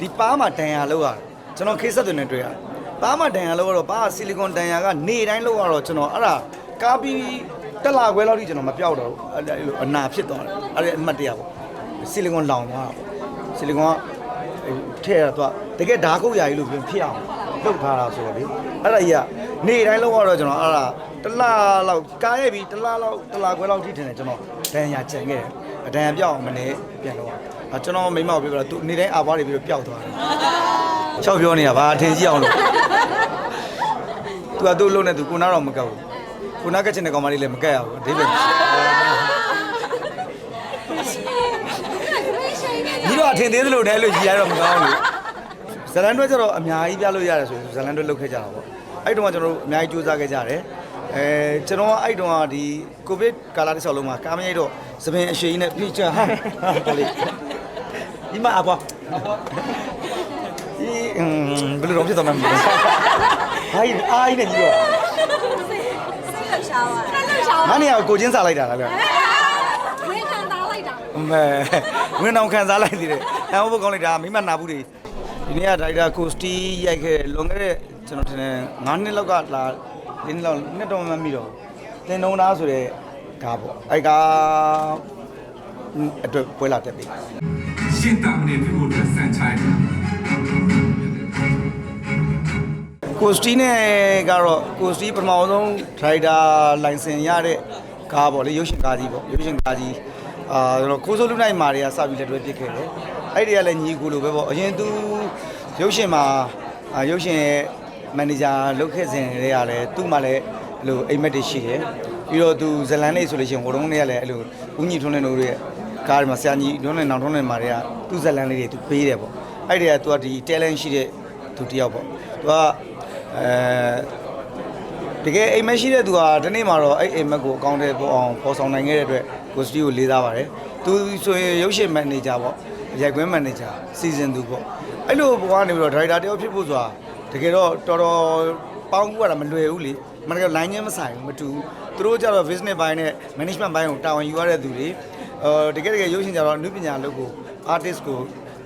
ဒီပါးမှာဒဏ်ရာလောက်ရတယ်ကျွန်တော်ခေတ်ဆက်တွေနဲ့တွေ့ရတယ်ပါးမှာဒဏ်ရာလောက်တော့ပါးဆီလီကွန်ဒဏ်ရာကနေတိုင်းလောက်ရတော့ကျွန်တော်အဲ့ဒါကားပြီးတက်လာခွဲလောက်ထိကျွန်တော်မပြောက်တော့ဘူးအဲ့ဒါအဲ့လိုအနာဖြစ်သွားတယ်အဲ့ဒါအမှတ်တရပေါ့ဆီလီကွန်လောင်သွားတာပေါ့ဆီလီကွန်ကထဲရတော့တကယ်ဓာတ်ကုတ်ရာကြီးလို့ပြောဖြစ်အောင်လုပ်ထားတာဆိုတော့လေအဲ့ဒါကြီးကနေတိုင်းလောက်ရတော့ကျွန်တော်အဲ့ဒါတစ်လလောက်ကားရဲ့ပြီးတစ်လလောက်တစ်လခွဲလောက်ထိထင်တယ်ကျွန်တော်ဒဏ်ရာကျန်ခဲ့တယ် အဒဏ်ရာပြောက်အောင်မနေပြန်တော့အကျွန်တော်မိမကိုပြောပြတော့သူနေတိုင်းအာပွားတွေပြီးတော့ပျောက်သွားတယ်ချောက်ပြောနေတာဗာအထင်ကြီးအောင်လို့ तू ကသူ့လုံးနဲ့ तू ကိုနာတော့မကပ်ဘူးကိုနာကက်ချင်တဲ့ကောင်မလေးလည်းမကက်ရဘူးအဓိပ္ပာယ်ဒီတော့အထင်သေးသလိုနဲ့လို့ကြီးရတော့မကောင်းဘူးဇလန်တွဲကျတော့အများကြီးပြလို့ရတယ်ဆိုရင်ဇလန်တွဲလုပ်ခဲ့ကြတာပေါ့အဲ့တုန်းကကျွန်တော်တို့အများကြီးစူးစမ်းခဲ့ကြတယ် အဲကျွန်တော်ကအဲ့တုန်းကဒီကိုဗစ်ကာလတစ်လျှောက်လုံးမှာကာမရိုက်တော့သပင်အရှိန်နဲ့ပြည့်ချဟာတလေးဒီမှာအပွားဒီအင်းဘယ်လိုတော့ဖြစ်သွားမှမသိဘူး။ဟာကြီးအားကြီးနဲ့ကြီးတော့စိတ်လှရှားသွားတယ်လှရှားမနေ့ကကိုချင်းစားလိုက်တာလားဗျာဝင်းခံသားလိုက်တာ။အမဲဝင်းအောင်ခံစားလိုက်သေးတယ်။အဲဘုတ်ကောင်းလိုက်တာမိမနာဘူးတွေဒီနေ့ကဒါရိုက်တာကိုစတီရိုက်ခဲ့လွန်ခဲ့တဲ့ကျွန်တော်ထင်တယ်9နှစ်လောက်ကလာ ဒီနှစ်လောက်နှစ်တော့မမှီတော့တင်တုံးသားဆိုတဲ့ကားပေါ့။အဲကားအတွက်ပွဲလာတက်ပြီရှင်းတာမနေပြုဖို့အတွက်စံချိုင်းကိုစတီနဲ့ကတော့ကိုစတီပထမဆုံးဒရိုက်တာလိုင်စင်ရတဲ့ကားပေါ့လေရုပ်ရှင်ကားကြီးပေါ့ရုပ်ရှင်ကားကြီးအာကျွန်တော်ကိုစိုးလူနိုင်မာတွေကစပြီးလက်တွဲပြစ်ခဲ့တယ်အဲ့ဒီကလည်းညီကိုလိုပဲပေါ့အရင်သူရုပ်ရှင်မှာအာရုပ်ရှင်ရဲ့ မန်နေဂျာလုပ်ခဲ့စဉ်တွေကလည်းသူ့မှာလည်းအဲ့လိုအိမ်မက်တွေရှိတယ်ပြီးတော့သူဇလန်လေးဆိုလို့ရှိရင်ဟိုတုန်းကလည်းအဲ့လိုဦးညီထွန်းနေတို့ရဲ့ကားတွေမှာဆရာကြီးထွန်းနေနောင်ထွန်းနေမာတွေကသူ့ဇလန်လေးတွေသူပေးတယ်ပေါ့အဲ့ဒီကသူကဒီ talent ရှိတဲ့သူတစ်ယောက်ပေါ့သူကအဲတကယ်အိမ်မက်ရှိတဲ့သူကဒီနေ့မှာတော့အဲ့အိမ်မက်ကိုအကောင့်ထဲပေါ်အောင်ပေါ်ဆောင်နိုင်ခဲ့တဲ့အတွက်ကိုစတီကိုလေးစားပါတယ်။သူဆိုရင်ရုပ်ရှင်မန်နေဂျာပေါ့။ရိုက်ကွင်းမန်နေဂျာစီဇန်သူပေါ့။အဲ့လိုဘဝကနေပြီးတော့ဒရိုက်တာတယောက်ဖြစ်ဖို့ဆိုတာ တကယ်တော့တော်တော်ပေါင်းကူရတာမလွယ်ဘူးလေ။မနက်က line ချင်းမဆိုင်ဘူးမတူဘူး။သူတို့ကြတော့ business ဘိုင်းနဲ့ management ဘိုင်းကိုတာဝန်ယူရတဲ့သူတွေအဲတကယ်တကယ်ရုပ်ရှင်ကြတော့အနုပညာလုပ်ကို artist ကို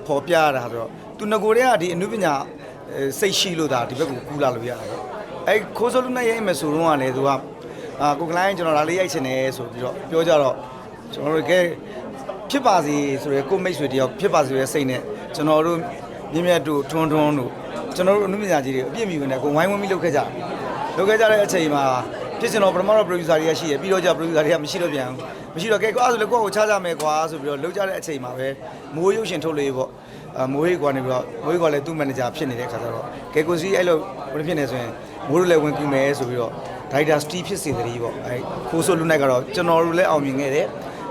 ပေါ်ပြရတာဆိုတော့သူငကိုတည်းကဒီအနုပညာအဲစိတ်ရှိလို့ဒါဒီဘက်ကိုကူးလာလို့ရတာပေါ့အဲခိုးစိုးလူနဲ့ရိုက်မယ်ဆိုတော့ကလည်းသူကအာကိုကလိုင်းကျွန်တော်ဒါလေးရိုက်ချင်တယ်ဆိုပြီးတော့ပြောကြတော့ကျွန်တော်တို့ကဲဖြစ်ပါစေဆိုရယ်ကိုမိတ်ဆွေတယောက်ဖြစ်ပါစေရဲ့စိတ်နဲ့ကျွန်တော်တို့မြင့်မြတ်တို့ထွန်းထွန်းတို့ ကျွန်တော်တို့အနုပညာကြီးတွေအပြည့်မြူနေကိုဝိုင်းဝန်းပြီးလုပ်ခဲ့ကြတယ်လုပ်ခဲ့ကြတဲ့အချိန်မှာဖြစ်စင်တော့ပထမတော့ producer တွေကရှိရပြီးတော့じゃ producer တွေကမရှိတော့ပြန်ဘူးမရှိတော့ကဲကိုအဲ့ဒါဆိုလေကိုယ့်ကိုချကြမယ်ကွာဆိုပြီးတော့လုပ်ကြတဲ့အချိန်မှာပဲမိုးရုပ်ရှင်ထုတ်လေးပေါ့အမိုးဟိကွာနေပြီးတော့မိုးဟိကွာလည်းသူ့မန်နေဂျာဖြစ်နေတဲ့ခါကျတော့ကဲကိုစီအဲ့လိုဘယ်လိုဖြစ်နေဆိုရင်မိုးတို့လည်းဝင်ကူမယ်ဆိုပြီးတော့ဒိုက်တာစတီဖြစ်စေတည်းပေါ့အဲခိုးဆိုလူနိုင်ကတော့ကျွန်တော်တို့လည်းအောင်မြင်ခဲ့တယ်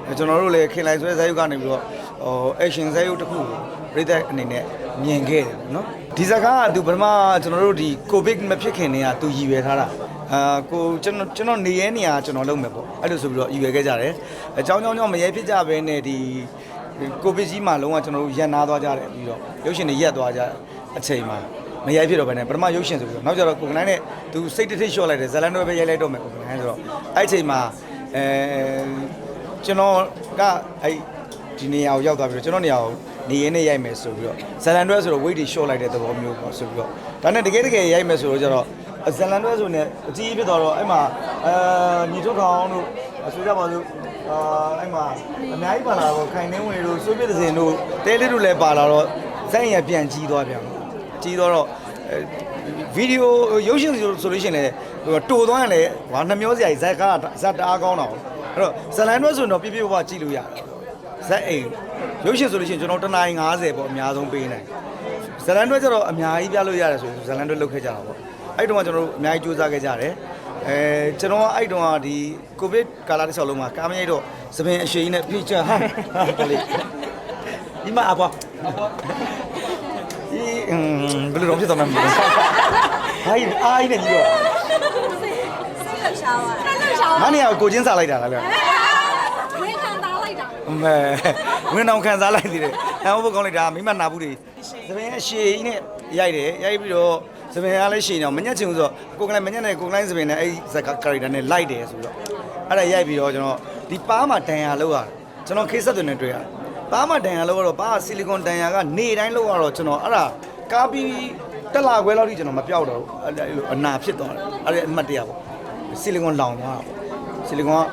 အဲကျွန်တော်တို့လည်းခင်လိုက်ဆွဲဇာတ်ရုပ်ကနေပြီးတော့ဟိုအရှင်ဇာတ်ရုပ်တစ်ခုကိုပြည်သက်အနေနဲ့မြင်ခဲ့တယ်နော် ဒီစကားကသူပထမကျွန်တော်တို့ဒီကိုဗစ်မဖြစ်ခင်တည်းကသူရည်ရွယ်ထားတာအာကိုကျွန်တော်ကျွန်တော်နေရဲနေရကျွန်တော်လုပ်မယ်ပေါ့အဲ့လိုဆိုပြီးတော့ရည်ရွယ်ခဲ့ကြတယ်အကြောင်းကြောင်းကြောင့်မရဲဖြစ်ကြဘဲနဲ့ဒီကိုဗစ်ကြီးမှာလုံးဝကျွန်တော်တို့ရက်နာသွားကြတယ်ပြီးတော့ရုပ်ရှင်တွေရက်သွားကြအချိန်မှာမရိုက်ဖြစ်တော့ဘဲနဲ့ပထမရုပ်ရှင်ဆိုပြီးတော့နောက်ကျတော့ကိုကလိုင်းနဲ့သူစိတ်တစ်ထိပ်လျှော့လိုက်တယ်ဇလန်တော့ပဲရိုက်လိုက်တော့မယ်ကိုကလိုင်းဆိုတော့အဲ့အချိန်မှာအဲကျွန်တော်ကအဲ့ဒီနေရာကိုရောက်သွားပြီးတော့ကျွန်တော်နေရာကို နေရင်းနဲ့ရိုက်မယ်ဆိုပြီးတော့ဇလန်တွဲဆိုတော့ weight တွေ short လိုက်တဲ့သဘောမျိုးပေါ့ဆိုပြီးတော့ဒါနဲ့တကယ်တကယ်ရိုက်မယ်ဆိုတော့ကျတော့ဇလန်တွဲဆိုနေအကြီးဖြစ်သွားတော့အဲ့မှာအဲညီထုတ်ထောင်တို့ဆိုကြပါစို့အာအဲ့မှာအများကြီးပါလာတော့ခိုင်နှင်းဝင်တို့စိုးပြတဲ့စင်တို့တဲလေးတို့လည်းပါလာတော့ဇက်ရပြန်ကြီးသွားပြန်ကြီးသွားတော့ဗီဒီယိုရုပ်ရှင်ဆိုဆိုလို့ရှိရင်လည်းဟိုတိုသွားရင်လည်းဟာနှမျောစရာကြီးဇက်ကဇက်တအားကောင်းတာပေါ့အဲ့တော့ဇလန်တွဲဆိုရင်တော့ပြပြပပကြည့်လို့ရတယ်ဇက်အိမ် ရုပ်ရှင်ဆိုလို့ရှိရင်ကျွန်တော်တနား50ပေါ့အများဆုံးပေးနိုင်ဇလန်တွဲကျတော့အများကြီးပြလို့ရတယ်ဆိုရင်ဇလန်တွဲလုပ်ခဲ့ကြတာပေါ့အဲ့တုန်းကကျွန်တော်တို့အများကြီးစူးစမ်းခဲ့ကြတယ်အဲကျွန်တော်ကအဲ့တုန်းကဒီကိုဗစ်ကာလတစ်လျှောက်လုံးမှာကာမရိုက်တော့သပင်အရှိန်နဲ့ပြည့်ချဟာတလေးဒီမှာအပွားဒီအင်းဘယ်လိုတော့ဖြစ်သွားမှမသိဘူးဟာကြီးအားကြီးနဲ့ကြီးတော့စိတ်လှရှားသွားတယ်လှရှားမနေ့ကကိုချင်းစားလိုက်တာလားဗျာဝင်းခံသားလိုက်တာအမဲ ဝင်းအောင်ခံစားလိုက်သေးတယ်အဲဘုတ်ကောင်းလိုက်တာမိမနာဘူးတွေသပင်အရှိန်နဲ့ရိုက်တယ်ရိုက်ပြီးတော့သပင်ကလည်းရှိနေတော့မညက်ချင်ဘူးဆိုတော့ကိုကလည်းမညက်နဲ့ကိုကလည်းသပင်နဲ့အဲ့ဇက်ကာရီတာနဲ့လိုက်တယ်ဆိုတော့အဲ့ဒါရိုက်ပြီးတော့ကျွန်တော်ဒီပါးမှာဒဏ်ရာလောက်ရတယ်ကျွန်တော်ခေတ်ဆက်တွေနဲ့တွေ့ရတယ်ဘာမှတန်ရလောက်တော့ဘာဆီလီကွန်တန်ရကနေတိုင်းလောက်တော့ကျွန်တော်အဲ့ဒါကားပြီးတက်လာခွဲလောက်ထိကျွန်တော်မပြောက်တော့ဘူးအဲ့လိုအနာဖြစ်သွားတယ်အဲ့ဒါအမှတ်တရပေါ့ဆီလီကွန်လောင်သွားတာပေါ့ဆီလီကွန်က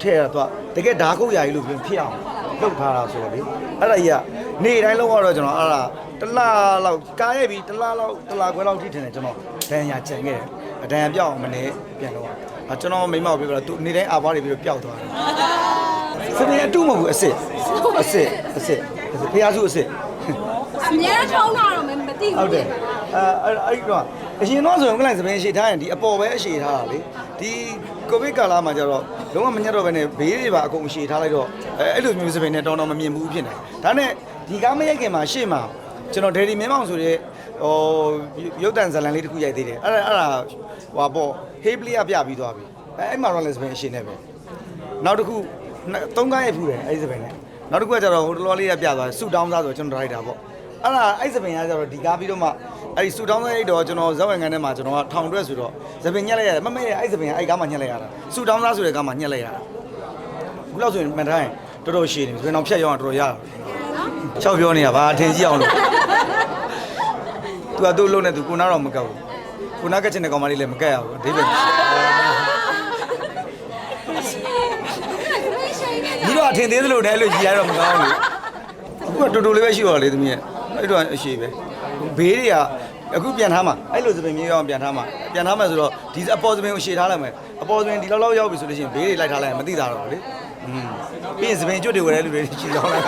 ထဲရတော့တကယ်ဓာတ်ကုတ်ရာကြီးလို့ပြောဖြစ်အောင် လုပ်ထားတာဆိုတော့လေအဲ့ဒါကြီးကနေတိုင်းလောက်တော့ကျွန်တော်အဲ့ဒါတလားလောက်ကားရိုက်ပြီးတလားလောက်တလားခွဲလောက်ထိထင်တယ်ကျွန်တော်ဒဏ်ရာကြံခဲ့တယ်အဒဏ်ရာပြောက်အောင်မနေပြန်တော့အကျွန်တော်မိမကိုပြောတော့သူနေတိုင်းအာဘာတွေပြီးတော့ပျောက်သွားတယ်စပင်အတုမဟုတ်ဘူးအစ်စ်အစ်စ်အစ်စ်ဖះစုအစ်စ်အများထုံးတာတော့မသိဘူးဟုတ်တယ်အဲအဲ့အဲ့တော့အရင်တော့ဆိုရင်ကလိုင်းစပင်ရှည်ထားရင်ဒီအပေါ်ပဲအရှည်ထားတာလေဒီ ကိုဗစ်ကာလမှာကျတော့လုံးဝမညက်တော့ဘဲနဲ့ဘေးတွေပါအကုန်ရှည်ထားလိုက်တော့အဲအဲ့လိုမျိုးစပင်နဲ့တောင်းတော့မမြင်ဘူးဖြစ်နေဒါနဲ့ဒီကားမရိုက်ခင်မှာရှေ့မှာကျွန်တော်ဒေဒီမင်းမောင်ဆိုတဲ့ဟိုရုပ်တံဇာလန်လေးတစ်ခုရိုက်သေးတယ်အဲ့ဒါအဲ့ဒါဟွာပေါ့ဟေးပလီကပြပြီးသွားပြီအဲအဲ့မှာတော့လည်းစပင်အရှည်နဲ့ပဲနောက်တစ်ခုနှစ်သုံးကားရိုက်ဖူးတယ်အဲ့ဒီစပင်နဲ့နောက်တစ်ခုကကျတော့ဟိုတလောလေးရပြသွားတယ်ဆူတောင်းသားဆိုတော့ကျွန်တော်ရိုက်တာပေါ့ အဲ့ဒါအဲ့ဒီစပင်ကကျတော့ဒီကားပြီးတော့မှအဲ့ဒီဆူတောင်းသားရိုက်တော့ကျွန်တော်ဇက်ဝင်ကန်ထဲမှာကျွန်တော်ကထောင်တွက်ဆိုတော့စပင်ညက်လိုက်ရတယ်မမေ့ရအဲ့ဒီစပင်ကအဲ့ဒီကားမှာညက်လိုက်ရတာဆူတောင်းသားဆိုတဲ့ကားမှာညက်လိုက်ရတာခုလောက်ဆိုရင်မှန်တိုင်းတော်တော်ရှည်နေပြီစပင်တော့ဖြတ်ရောက်အောင်တော်တော်ရတာချောက်ပြောနေတာဗာအထင်ကြီးအောင်လို့ तू ကသူ့လုံးနဲ့ तू ကိုနာတော့မကပ်ဘူးကိုနာကက်ချင်တဲ့ကောင်မလေးလည်းမကက်ရဘူးအဓိပ္ပာယ်ဒီတော့အထင်သေးသလိုနဲ့အဲ့လိုကြီးရတော့မကောင်းဘူးအခုကတူတူလေးပဲရှိတော့လေသမီးရဲ့ အဲ့တော့အရှိပဲဘေးတွေကအခုပြန်ထားမှာအဲ့လိုစပင်မျိုးရအောင်ပြန်ထားမှာပြန်ထားမှာဆိုတော့ဒီအပေါ်စပင်ကိုရှည်ထားလိုက်မယ်အပေါ်စပင်ဒီလောက်လောက်ရောက်ပြီဆိုလို့ရှိရင်ဘေးတွေလိုက်ထားလိုက်ရင်မသိတာတော့လေอืมပြီးရင်စပင်ကျွတ်တွေဝယ်တဲ့လူတွေရှည်ဆောင်လိုက်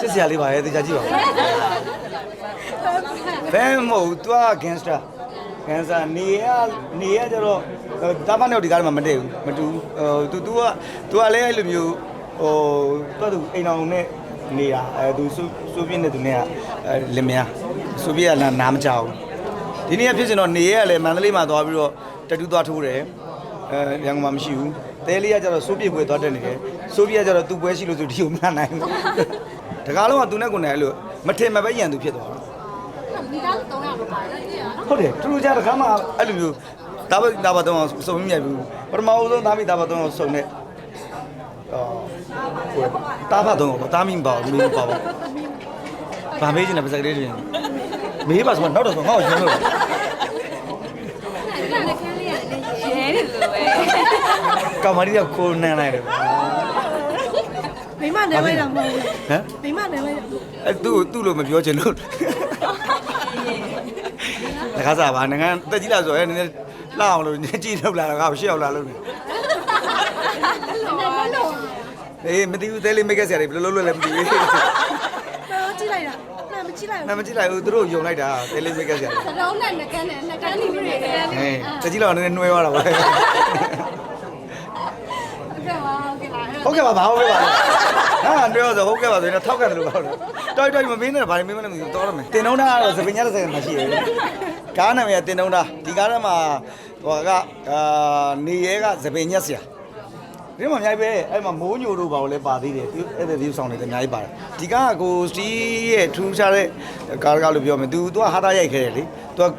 ချစ်စရာလေးပါရဲ့တေချာကြည့်ပါဦး ဘယ်မဟုတ် तू က gangster gangster နေရနေရကြတော့တာမနဲ့ဒီကားမှာမတည့်ဘူးမတူဘူးဟို तू तू က तू ကလည်းအဲ့လိုမျိုးဟိုတော့သူအိမ်အောင်နဲ့ နေတာအဲ तू စူစူပြင်းနဲ့ तू နဲ့ကအဲလင်မယားစူပြင်းကနာနားမကြောက်ဘူးဒီနေ့ကဖြစ်စင်တော့နေရကလည်းမန္တလေးမှာသွားပြီးတော့တတူးသွားထိုးတယ်အဲရန်ကုန်မှာမရှိဘူးတဲလေးကကျတော့စိုးပြပွဲသွားတက်နေတယ်စိုးပြကကျတော့သူ့ပွဲရှိလို့ဆိုဒီကိုမနိုင်ဘူးတကားလုံးကသူနဲ့ကိုယ်နဲ့အဲ့လိုမထင်မပဲရန်သူဖြစ်သွားတယ်ဒီကားတော့300လောက်ပါတယ်သိရနော်ဟုတ်တယ်တူတူကြတခါမှအဲ့လိုမျိုးဒါပဲဒါပဲတော့စုံမြင်ဘူးပထမဦးဆုံးသားမိသားပါတော့စုံတဲ့အော် ဟိုတားဖတ်တော့တားမိမပါဘူးမင်းပါပါဘာမေးချင်လဲပါစကလေးတွေမေးပါဆိုတော့နောက်တော့ဆိုငါ့ကိုရှင်းလို့အဲ့ဒါလည်းခန်းလေးရတယ်ရဲတယ်လို့ပဲကမာရီကကိုနန်းလိုက်တယ်မိမနဲ့လိုက်တာမဟုတ်ဘူးဟမ်မိမနဲ့လိုက်တာအဲ့သူ့သူ့လို့မပြောချင်လို့တခါစားပါငါတက်ကြီးလာဆိုရဲနည်းနည်းလှအောင်လို့ကြည့်ထုတ်လာတော့ငါ့ကိုရှေ့အောင်လာလို့နေ အဲ့ဒါလို့ အေးမသိဘူးသေးလေးမိတ်ကက်ဆရာတွေဘယ်လိုလုပ်လို့လဲမသိဘူးတော့ကြည့်လိုက်တာနာမကြည့်လိုက်နာမကြည့်လိုက်ဘူးသူတို့ယုံလိုက်တာသေးလေးမိတ်ကက်ဆရာတွေသလုံးနဲ့ငကန်းနဲ့ငကန်းနေပြီလေကန်းဟဲ့တကြီးလောက်နည်းနည်းနှွဲသွားတာပါဟုတ်ကဲ့ပါဟုတ်ကဲ့ပါဟုတ်ကဲ့ပါဘာဟုတ်ကဲ့ပါဟာနှွဲတော့ဟုတ်ကဲ့ပါဆိုရင်ထောက်ကန်တယ်လို့ပေါ့တော်တော်မမင်းနဲ့ဘာမင်းမနဲ့မသိဘူးတော်ရမယ်တင်တုံးသားကတော့စပင်ညက်တဲ့ဆိုင်မှာရှိတယ်ကားနာမည်ကတင်တုံးသားဒီကားထဲမှာဟိုကအာနေရဲကစပင်ညက်ဆရာ ဒီမှာအများကြီးပဲအဲ့မှာမိုးညိုတို့ဘာလို့လဲပါသေးတယ်သူအဲ့ဒါဒီဆောင်နေတယ်အများကြီးပါတယ်ဒီကားကကိုစတီးရဲ့ထူးခြားတဲ့ကားကားလို့ပြောမယ်သူသူကဟာတာရိုက်ခဲ့တယ်လေသူက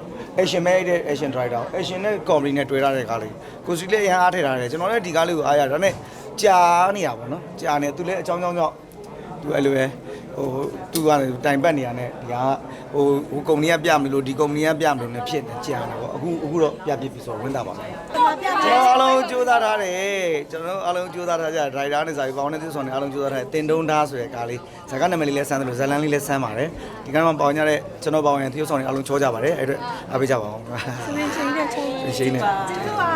action မဲ့တဲ့ action driver action နဲ့ comedy နဲ့တွေ့ရတဲ့ကားလေးကိုစတီးလည်းအရင်အားထည့်ထားတယ်ကျွန်တော်လည်းဒီကားလေးကိုအားရဒါနဲ့ကြာနေရပါတော့ကြာနေသူလည်းအကြောင်းကြောင်းကြောင့် သူအဲ့လိုပဲဟိုသူကလည်းတိုင်ပတ်နေရတဲ့ဒီကဟိုဟိုကုမ္ပဏီကပြမလို့ဒီကုမ္ပဏီကပြမလို့လည်းဖြစ်နေကြတယ်ပေါ့အခုအခုတော့ပြပြပြီဆိုတော့ဝင်တာပါမယ်တာပြကျွန်တော်အားလုံးကြိုးစားထားတယ်ကျွန်တော်အားလုံးကြိုးစားထားကြဒရိုက်တာနဲ့စာပြီးပေါင်းနဲ့သူဆောင်နေအားလုံးကြိုးစားထားတယ်တင်တုံးသားဆိုတဲ့ကားလေးဇာတ်ကနာမည်လေးလည်းဆန်းတယ်လို့ဇာတ်လန်းလေးလည်းဆန်းပါတယ်ဒီကနေ့မှပေါင်းကြတဲ့ကျွန်တော်ပေါင်းရင်သူဆောင်နေအားလုံးချောကြပါတယ်အဲ့အတွက်အားပေးကြပါအောင်စနေချင်းနဲ့ချင်းရှိနေကျေးဇူးပါ